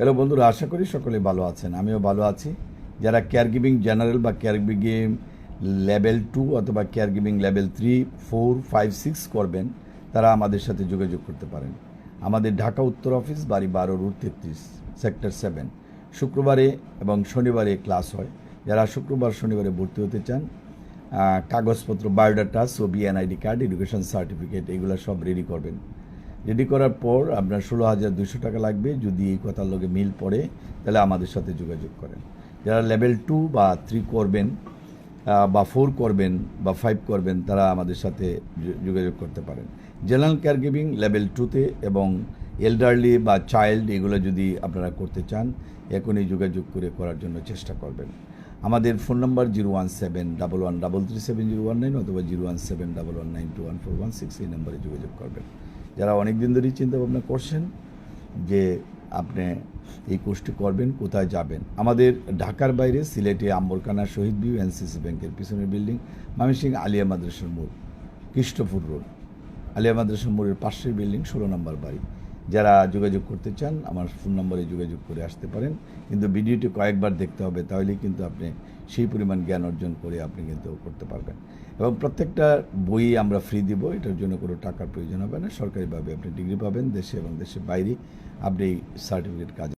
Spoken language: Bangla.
হ্যালো বন্ধুরা, আশা করি সকলে ভালো আছেন। আমিও ভালো আছি। যারা কেয়ার গিভিং জেনারেল বা কেয়ার গিভিং লেভেল টু অথবা care giving level three four five six করবেন, তারা আমাদের সাথে যোগাযোগ করতে পারেন। আমাদের ঢাকা উত্তর অফিস বাড়ি বারো রুট তেত্রিশ সেক্টর সেভেন শুক্রবারে এবং শনিবারে ক্লাস হয়। যারা শুক্রবার, শনিবারে ভর্তি হতে চান কাগজপত্র বায়োডাটা ছবি এনআইডি কার্ড এডুকেশন সার্টিফিকেট এগুলো সব রেডি করবেন। রেডি করার পর আপনার ষোলো হাজার দুশো টাকা লাগবে। যদি এই কথার লোকে মিল পড়ে, তাহলে আমাদের সাথে যোগাযোগ করেন। যারা লেভেল টু বা থ্রি করবেন বা ফোর করবেন, বা ফাইভ করবেন, তারা আমাদের সাথে যোগাযোগ করতে পারেন। জেনারেল কেয়ার গিভিং লেভেল টুতে এবং এল্ডারলি বা চাইল্ড এগুলো যদি আপনারা করতে চান, এখনই যোগাযোগ করে করার জন্য চেষ্টা করবেন। আমাদের phone number zero one seven double one double three seven zero one nine অথবা zero one seven double one nine two one four one six এই নম্বরে যোগাযোগ করবেন। যারা অনেক দিন ধরেই চিন্তা ভাবনা করছেন যে আপনি এই কোর্সটি করবেন, কোথায় যাবেন? আমাদের ঢাকার বাইরে সিলেটে আম্বরকানা শহীদ ভিউ এনসিসি ব্যাংকের পিছনের বিল্ডিং, ময়মনসিংহ আলিয়া মাদ্রাসার মোড়, কৃষ্ণপুর রোড। আলিয়া মাদ্রাসা মোড়ের পাশের বিল্ডিং, ষোলো নম্বর বাড়ি। যারা যোগাযোগ করতে চান, আমার ফোন নম্বরে যোগাযোগ করে আসতে পারেন। কিন্তু ভিডিওটি কয়েকবার দেখতে হবে, তাহলেই কিন্তু আপনি সেই পরিমাণ জ্ঞান অর্জন করে আপনি কিন্তু করতে পারবেন। এবং প্রত্যেকটা বই আমরা ফ্রি দিব, এটার জন্য কোনো টাকার প্রয়োজন হবে না। সরকারিভাবে আপনি ডিগ্রি পাবেন দেশে এবং দেশের বাইরে। আপনি এই সার্টিফিকেট কাজ